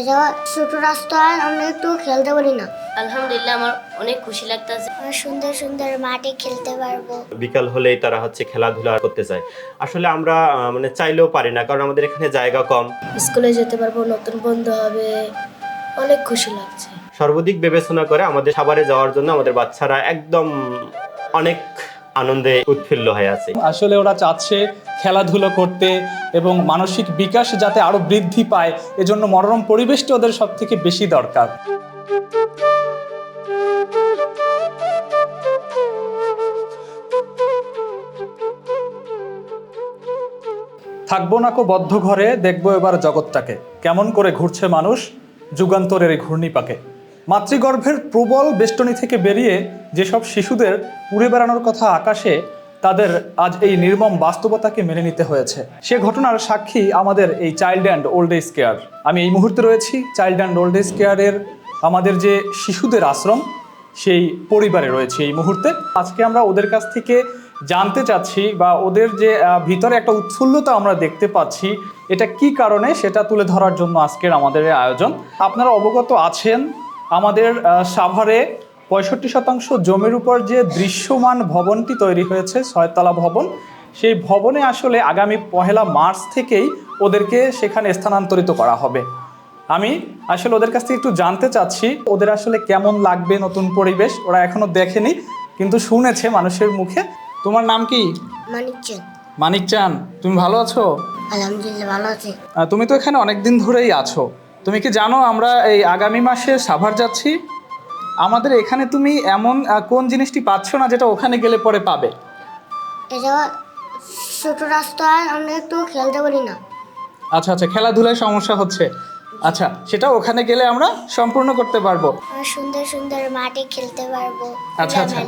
এছাড়া ছোট রাস্তায় আমরা একটু খেলতে পারি না। আলহামদুলিল্লাহ আমার অনেক খুশি লাগতেছে। আমরা সুন্দর সুন্দর মাঠে খেলতে পারব। বিকাল হলেই তারা হচ্ছে খেলাধুলা করতে চায়। আসলে আমরা মানে চাইলেও পারি না কারণ আমাদের এখানে জায়গা কম। স্কুলে যেতে পারব নতুন বন্ধু হবে। অনেক খুশি লাগছে। সর্বাধিক বিবেচনা করে আমাদের সাভারে যাওয়ার জন্য আমাদের বাচ্চারা একদম অনেক আনন্দে উৎফুল্ল হয়ে আছে। আসলে ওরা চাচ্ছে খেলাধুলো করতে এবং মানসিক বিকাশ যাতে আরও বৃদ্ধি পায়, এজন্য মনোরম পরিবেশটি ওদের সব থেকে বেশি দরকার। থাকব না কো বদ্ধ ঘরে, দেখব এবার জগৎটাকে। কেমন করে ঘুরছে মানুষ, যুগান্তরের এই ঘূর্ণিপাকে। মাতৃগর্ভের প্রবল বেষ্টনী থেকে বেরিয়ে যেসব শিশুদের উড়ে বেড়ানোর কথা আকাশে, তাদের আজ এই নির্মম বাস্তবতাকে মেনে নিতে হয়েছে। সে ঘটনার সাক্ষী আমাদের এই child and old age care. আমি এই মুহূর্তে রয়েছি চাইল্ড অ্যান্ড ওল্ড এজ কেয়ারের আমাদের যে শিশুদের আশ্রম, সেই পরিবারে রয়েছে এই মুহূর্তে। আজকে আমরা ওদের কাছ থেকে জানতে চাচ্ছি বা ওদের যে ভিতরে একটা উৎফুল্লতা আমরা দেখতে পাচ্ছি, এটা কি কারণে সেটা তুলে ধরার জন্য আজকের আমাদের আয়োজন। আপনারা অবগত আছেন আমাদের সাভারে পঁয়ষট্টি শতাংশ জমির উপর যে দৃশ্যমান ভবনটি তৈরি হয়েছে ছয়তলা ভবন সেই ভবনে আসলে আগামী পহেলা মার্চ থেকেই ওদেরকে সেখানে স্থানান্তরিত করা হবে। আমি আসলে ওদের কাছ থেকে একটু জানতে চাচ্ছি ওদের আসলে কেমন লাগবে নতুন পরিবেশ? ওরা এখনও দেখেনি কিন্তু শুনেছে মানুষের মুখে। তোমার নাম কি? মানিক চান তুমি ভালো আছো? আলহামদুলিল্লাহ ভালো আছি। তুমি তো এখানে অনেকদিন ধরেই আছো। তুমি কি জানো আমরা এই আগামী মাসে সাভার যাচ্ছি? আমাদের এখানে তুমি এমন কোন জিনিসটি পাচ্ছ না যেটা ওখানে গেলে পরে পাবে? ছোট রাস্তায় আমরা একটু খেলতে পারি না। আচ্ছা আচ্ছা খেলাধুলায় সমস্যা হচ্ছে। আচ্ছা সেটা ওখানে গেলে আমরা সম্পূর্ণ করতে পারব। সুন্দর সুন্দর মাঠে খেলতে পারব। আচ্ছা, আচ্ছা।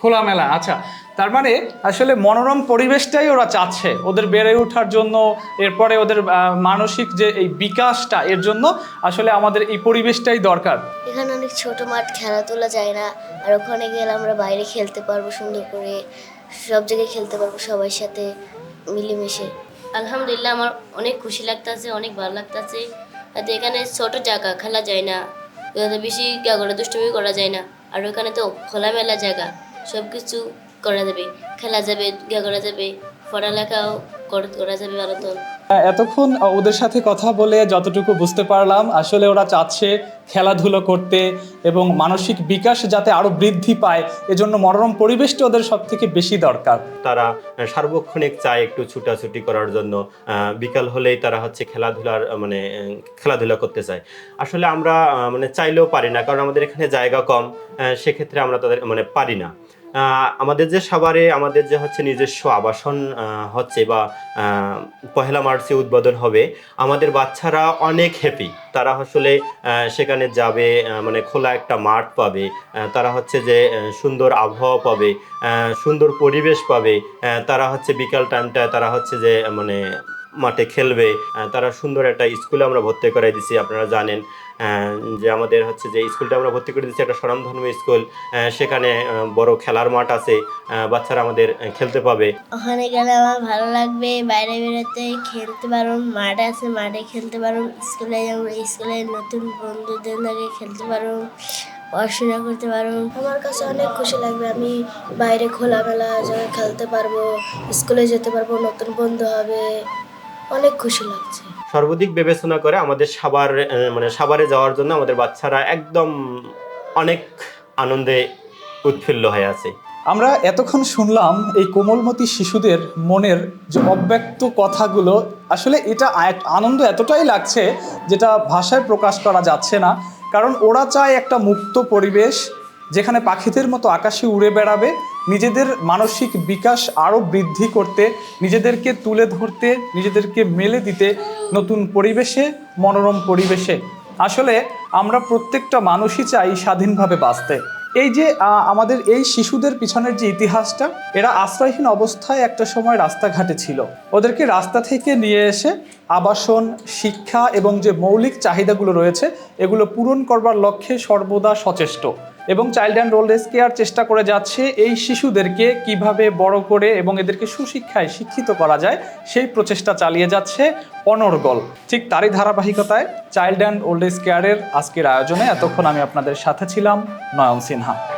খোলামেলা আচ্ছা। তার মানে আসলে মনোরম পরিবেশটাই ওরা চাচ্ছে। ওদের বেড়ে ওঠার জন্য এরপরে ওদের মানসিক যে এই বিকাশটা এর জন্য আসলে আমাদের এই পরিবেশটাই দরকার। এখানে অনেক ছোট মাঠ খেলা তোলা যায় না আর ওখানে গেলে আমরা বাইরে খেলতে পারব সুন্দর করে সব জায়গায় খেলতে পারব সবার সাথে মিলেমিশে। আলহামদুলিল্লাহ আমার অনেক খুশি লাগতেছে অনেক ভালো লাগতেছে। আর এখানে ছোট জায়গা খেলা যায় না বেশি গা করে দুষ্টুমি করা যায় না আর ওখানে তো খোলামেলা জায়গা সব কিছু করা যাবে খেলা যাবে গা করা যাবে পড়ালেখাও করা যাবে ভালো তো এতক্ষণ ওদের সাথে কথা বলে যতটুকু বুঝতে পারলাম আসলে ওরা চাচ্ছে খেলাধুলো করতে এবং মানসিক বিকাশ যাতে আরও বৃদ্ধি পায় এজন্য মনোরম পরিবেশটা ওদের সব থেকে বেশি দরকার। তারা সার্বক্ষণিক চায় একটু ছুটাছুটি করার জন্য বিকাল হলেই তারা হচ্ছে খেলাধুলার মানে খেলাধুলা করতে চায়। আসলে আমরা মানে চাইলেও পারি না কারণ আমাদের এখানে জায়গা কম সেক্ষেত্রে আমরা তাদের মানে পারি না। আমাদের যে সাভারে আমাদের যে হচ্ছে নিজস্ব আবাসন হচ্ছে বা পহেলা মার্চে উদ্বোধন হবে, আমাদের বাচ্চারা অনেক হ্যাপি তারা আসলে সেখানে যাবে মানে খোলা একটা মাঠ পাবে তারা হচ্ছে যে সুন্দর আবহাওয়া পাবে সুন্দর পরিবেশ পাবে তারা হচ্ছে বিকাল টাইমটায় তারা হচ্ছে যে মানে মাঠে খেলবে তারা সুন্দর একটা স্কুলে আমরা ভর্তি করাই দিছি, আপনারা জানেন যে আমাদের হচ্ছে যে স্কুলটা আমরা ভর্তি করে দিচ্ছি একটা স্বনামধর্ম স্কুল সেখানে বড় খেলার মাঠ আছে বাচ্চারা আমাদের খেলতে পাবে। ওখানে গেলে আমার ভালো লাগবে, বাইরে বেরোতে খেলতে পারো মাঠ আছে, মাঠে খেলতে পারো স্কুলে স্কুলে নতুন বন্ধুদের লাগে খেলতে পারো পড়াশোনা করতে পারো আমার কাছে অনেক খুশি লাগবে, আমি বাইরে খোলামেলা জায়গায় খেলতে পারব, স্কুলে যেতে পারব, নতুন বন্ধু হবে। অনেক খুশি লাগছে। সর্বাধিক বিবেচনা করে আমাদের আহ, মানে সাভারে যাওয়ার জন্য আমাদের বাচ্চারা একদম অনেক আনন্দে উৎফুল্ল হয়ে আছে। আমরা এতক্ষণ শুনলাম এই কোমলমতি শিশুদের মনের যে অব্যক্ত কথাগুলো আসলে এটা আনন্দ এতটাই লাগছে যেটা ভাষায় প্রকাশ করা যাচ্ছে না। কারণ ওরা চায় একটা মুক্ত পরিবেশ যেখানে পাখিদের মতো আকাশে উড়ে বেড়াবে নিজেদের মানসিক বিকাশ আরও বৃদ্ধি করতে, নিজেদেরকে তুলে ধরতে, নিজেদেরকে মেলে দিতে নতুন পরিবেশে, মনোরম পরিবেশে। আসলে আমরা প্রত্যেকটা মানুষই চাই স্বাধীনভাবে বাঁচতে। এই যে আমাদের এই শিশুদের পিছনের যে ইতিহাসটা, এরা আশ্রয়হীন অবস্থায় একটা সময় রাস্তাঘাটে ছিল। ওদেরকে রাস্তা থেকে নিয়ে এসে আবাসন, শিক্ষা এবং যে মৌলিক চাহিদাগুলো রয়েছে, এগুলো পূরণ করবার লক্ষ্যে সর্বদা সচেষ্ট। এবং child and old age care চেষ্টা করে যাচ্ছে এই শিশুদেরকে কীভাবে বড় করে এবং এদেরকে সুশিক্ষায় শিক্ষিত করা যায়, সেই প্রচেষ্টা চালিয়ে যাচ্ছে অনর্গল। ঠিক তারই ধারাবাহিকতায় চাইল্ড অ্যান্ড ওল্ড এজ কেয়ারের আজকের আয়োজনে। এতক্ষণ আমি আপনাদের সাথে ছিলাম, নয়ন সিনহা।